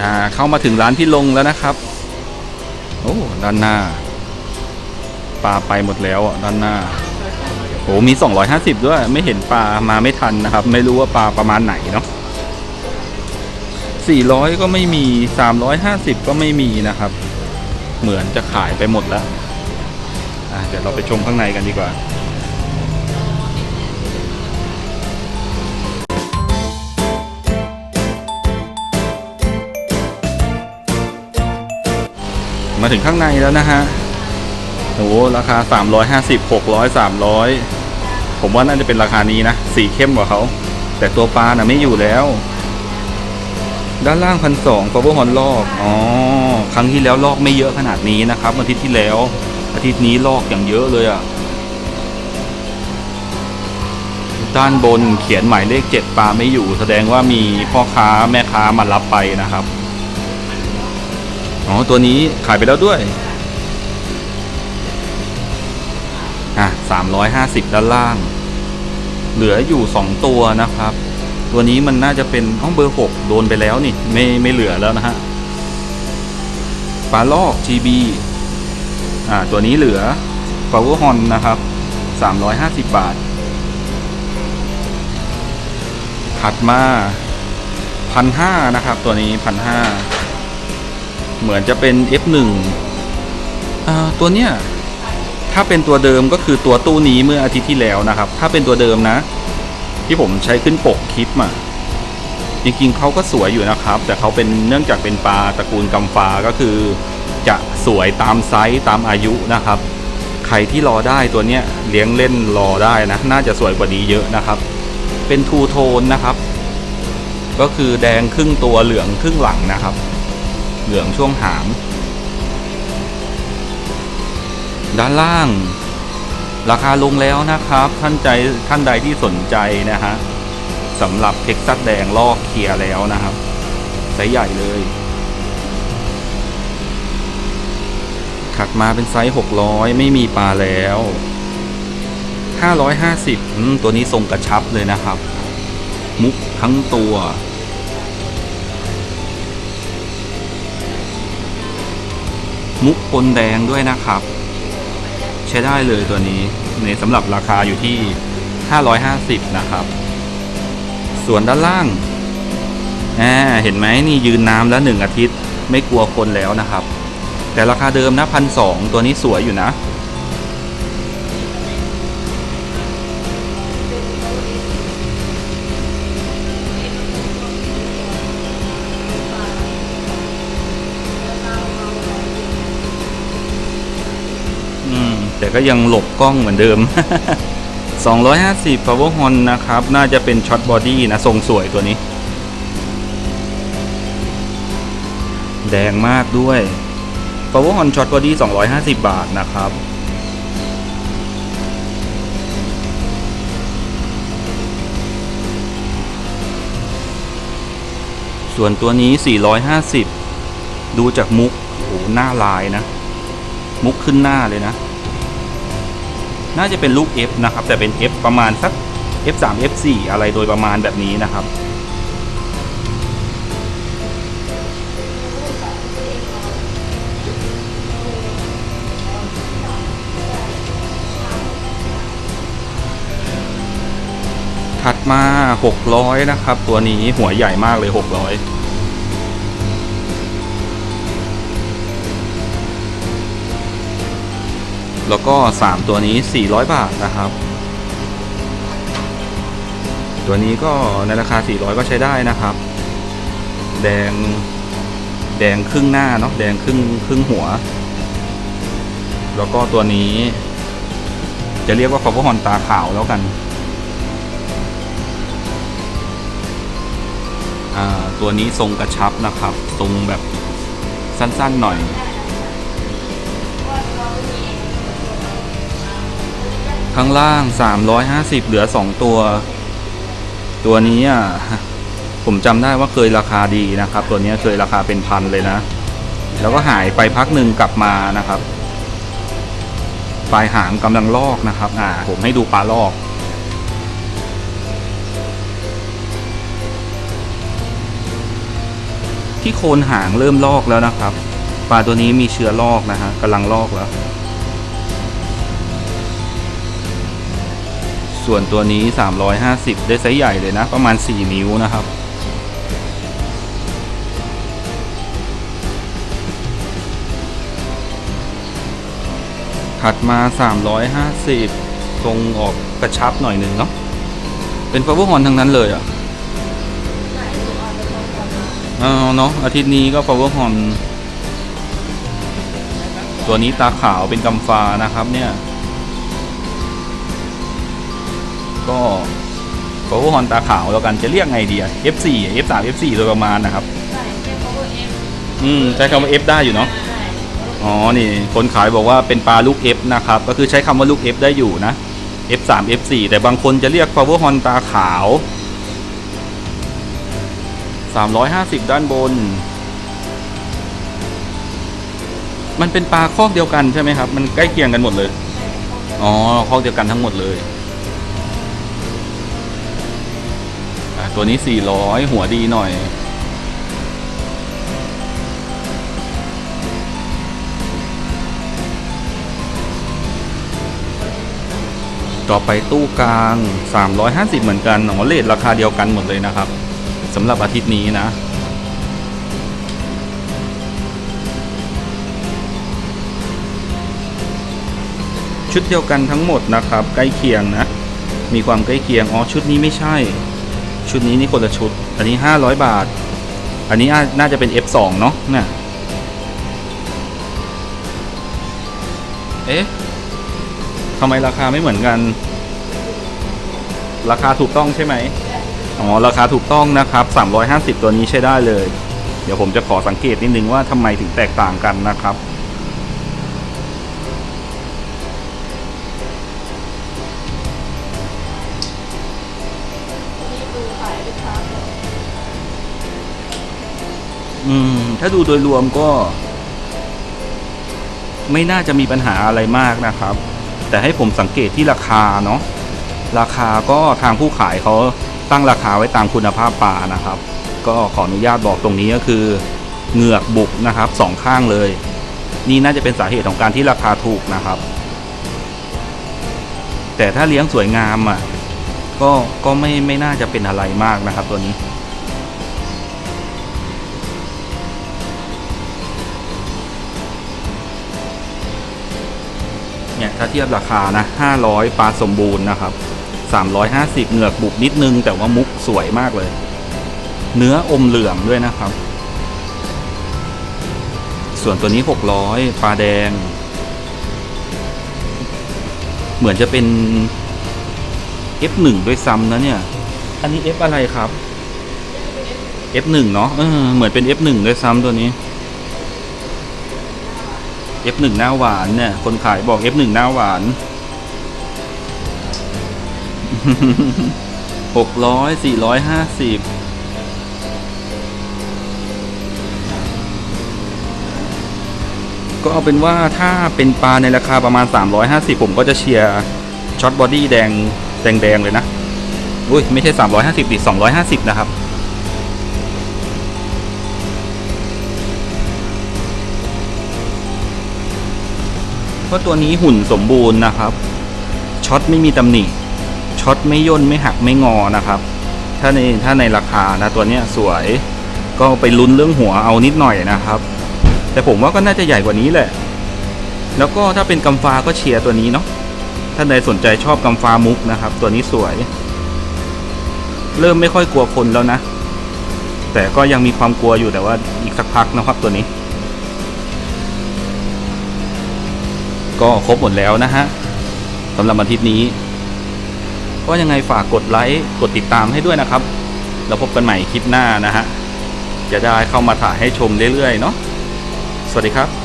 อ่าเข้ามาถึงร้านพี่ลงแล้วนะครับ โอ้ด้านหน้าปลาไปหมดแล้วอะด้านหน้าโอ้มี 250 ด้วย ไม่เห็นปลามาไม่ทันนะครับ ไม่รู้ว่าปลาประมาณไหนเนาะ400 ก็ไม่มี 350 ก็ไม่มีนะครับ เหมือนจะขายไปหมดแล้วเดี๋ยวเราไปชมข้างในกันดีกว่า มาถึงข้างในแล้วนะฮะโอ้โหราคา 350 600 300 ผมว่าน่าจะเป็นราคานี้นะ สีเข้มกว่าเขา แต่ตัวปลาน่ะไม่อยู่แล้ว ด้านล่างพันสองฟอเวอร์ฮอนลอก อ๋อ ครั้งที่แล้วลอกไม่เยอะขนาดนี้นะครับ อาทิตย์ที่แล้ว อาทิตย์นี้ลอกอย่างเยอะเลยอะ่ะ ด้านบนเขียนหมายเลขเจ็ดปลาไม่อยู่ แสดงว่ามีพ่อค้าแม่ค้ามารับไปนะครับ อ๋อ ตัวนี้ขายไปแล้วด้วย อะสามร้อยห้าสิบด้านล่าง เหลืออยู่สองตัวนะครับ ตัวนี้มันน่าจะเป็นห้องเบอร์หกโดนไปแล้วนี่ ไม่ไม่เหลือแล้วนะฮะ ปลาลอก GB อ่า ตัวนี้เหลือ Power Horn นะครับ350บาท ถัดมาพันห้านะครับ ตัวนี้พันห้า เหมือนจะเป็น F1 อ่าตัวเนี้ยถ้าเป็นตัวเดิมก็คือตัวตู้นี้เมื่ออาทิตย์ที่แล้วนะครับ ถ้าเป็นตัวเดิมนะ ที่ผมใช้ขึ้นปกคลิปอะจริงๆเขาก็สวยอยู่นะครับ แต่เขาเป็นเนื่องจากเป็นปลาตระกูลกำฟ้าก็คือ จะสวยตามไซส์ตามอายุนะครับ ใครที่รอได้ตัวเนี้ยเลี้ยงเล่นรอได้นะ น่าจะสวยกว่านี้เยอะนะครับ เป็นทูโทนนะครับ ก็คือแดงครึ่งตัวเหลืองครึ่งหลังนะครับ เหลืองช่วงหาง ด้านล่าง ราคาลงแล้วนะครับ ท่านใจท่านใดที่สนใจนะฮะสำหรับเท็กซัสแดงลอกเคลียร์แล้วนะครับไซส์ใหญ่เลย ถัดมาเป็นไซส์ 600 ไม่มีปลาแล้ว 550อืมตัวนี้ทรงกระชับเลยนะครับ มุกทั้งตัว มุกปนแดงด้วยนะครับ ใช้ได้เลยตัวนี้ในสำหรับราคาอยู่ที่ 550 นะครับ ส่วนด้านล่างอ่าเห็นไหมนี่ยืนน้ำแล้วหนึ่งอาทิตย์ไม่กลัวคนแล้วนะครับ แต่ราคาเดิมนะพันสองตัวนี้สวยอยู่นะ แต่ก็ยังหลบกล้องเหมือนเดิม 250 power horn นะครับ น่าจะเป็นช็อตบอดี้นะ ทรงสวยตัวนี้ แดงมากด้วย power horn ช็อตบอดี้ 250 บาทนะครับส่วนตัวนี้ 450 ดูจากมุกโอ้โหหน้าลายนะ มุกขึ้นหน้าเลยนะ น่าจะเป็นลูก F นะครับ แต่เป็น F ประมาณสัก F3 F4 อะไรโดยประมาณแบบนี้นะครับถัดมา 600 นะครับ ตัวนี้หัวใหญ่มากเลย 600 แล้วก็ 3 ตัวนี้ 400 บาทนะครับ ตัวนี้ก็ในราคา 400 ก็ใช้ได้นะครับ แดงแดงครึ่งหน้าเนาะแดงครึ่งครึ่งหัว แล้วก็ตัวนี้ จะเรียกว่าคอเวอร์ฮอนตาขาวแล้วกัน ตัวนี้ทรงกระชับนะครับ ทรงแบบสั้นๆหน่อย ข้างล่าง 350 เหลือ 2 ตัว ตัวนี้อะผมจำได้ว่าเคยราคาดีนะครับ ตัวนี้เคยราคาเป็นพันเลยนะ แล้วก็หายไปพักหนึ่งกลับมานะครับปลายหางกำลังลอกนะครับ อ่า ผมให้ดูปลาลอกทที่โคนหางเริ่มลอกแล้วนะครับ ปลาตัวนี้มีเชื้อลอกนะฮะกำลังลอกแล้ว ส่วนตัวนี้ 350 ได้ไซส์ใหญ่เลยนะ ประมาณ 4 นิ้วนะครับ ถัดมา 350 ทรงออกกระชับหน่อยหนึ่งเนาะ เป็นฟ o เวอร์ฮอนทั้งนั้นเลยอะเอาเนาะอาทิตย์นี้ก็ power horn ตัวนี้ตาขาวเป็นกำฟ้านะครับเนี่ย ก็ power horn ตาขาวแล้วกันจะเรียกไงดีอะ F4 อะ F3 F4 โดยประมาณนะครับ ใช่แค่ power F อืมใช้คำว่า F ได้อยู่เนาะใช่อ๋อนี่ คนขายบอกว่าเป็นปลาลูก F นะครับ ก็คือใช้คำว่าลูก F ได้อยู่นะ F3 F4 แต่บางคนจะเรียก power horn ตาขาว 350 ด้านบน มันเป็นปลาคอกเดียวกันใช่ไหมครับ มันใกล้เคียงกันหมดเลยอ๋อคอกเดียวกันทั้งหมดเลย ตัวนี้ 400 หัวดีหน่อย ต่อไปตู้กลาง 350 เหมือนกันอ๋อเลทราคาเดียวกันหมดเลยนะครับสำหรับอาทิตย์นี้นะชุดเดียวกันทั้งหมดนะครับ ใกล้เคียงนะ มีความใกล้เคียง อ๋อ ชุดนี้ไม่ใช่ ชุดนี้นี่คนละชุด อันนี้ 500 บาท อันนี้น่าจะเป็น F2 เนาะน่ะเอ๊ะทำไมราคาไม่เหมือนกัน ราคาถูกต้องใช่ไหมอ๋อ ราคาถูกต้องนะครับ 350 ตัวนี้ใช้ได้เลย เดี๋ยวผมจะขอสังเกตนิดนึงว่าทำไมถึงแตกต่างกันนะครับ อืม ถ้าดูโดยรวมก็ ไม่น่าจะมีปัญหาอะไรมากนะครับ แต่ให้ผมสังเกตที่ราคาเนาะราคาก็ทางผู้ขายเขาตั้งราคาไว้ตามคุณภาพปลานะครับ ก็ขออนุญาตบอกตรงนี้ก็คือเหงือกบุกนะครับสองข้างเลย นี่น่าจะเป็นสาเหตุของการที่ราคาถูกนะครับ แต่ถ้าเลี้ยงสวยงามอะก็ก็ไม่ไม่น่าจะเป็นอะไรมากนะครับตัวนี้ เนี่ยถ้าเทียบราคานะ 500 ปลาสมบูรณ์นะครับ 350 เหงือกบุกนิดนึง แต่ว่ามุกสวยมากเลย เนื้ออมเหลืองด้วยนะครับ ส่วนตัวนี้ 600 ปลาแดง เหมือนจะเป็น F1 ด้วยซ้ำนะเนี่ย อันนี้ F อะไรครับ F1 เนาะเออเหมือนเป็น F1 ด้วยซ้ำตัวนี้ F1 หน้าหวานเนี่ย คนขายบอก F1 หน้าหวานหกร้อยสี่ร้อยห้าสิบก็เอาเป็นว่าถ้าเป็นปลาในราคาประมาณ 350 ผมก็จะเชียร์ช็อตบอดี้แดงแดงๆเลยนะ อุ้ย ไม่ใช่ 350ดิ250 นะครับ เพราะตัวนี้หุ่นสมบูรณ์นะครับ ช็อตไม่มีตำหนิ ช็อตไม่ย่นไม่หักไม่งอนะครับ ถ้าในถ้าในราคานะตัวนี้สวย ก็ไปลุ้นเรื่องหัวเอานิดหน่อยนะครับ แต่ผมว่าก็น่าจะใหญ่กว่านี้แหละ แล้วก็ถ้าเป็นกำฟ้าก็เชียร์ตัวนี้เนาะ ถ้าใดสนใจชอบกำฟ้ามุกนะครับ ตัวนี้สวย เริ่มไม่ค่อยกลัวคนแล้วนะ แต่ก็ยังมีความกลัวอยู่แต่ว่าอีกสักพักนะครับตัวนี้ ก็ครบหมดแล้วนะฮะสำหรับอาทิตย์นี้ ก็ยังไงฝากกดไลค์กดติดตามให้ด้วยนะครับ แล้วพบกันใหม่คลิปหน้านะฮะจะได้เข้ามาถ่ายให้ชมเรื่อยๆเนาะสวัสดีครับ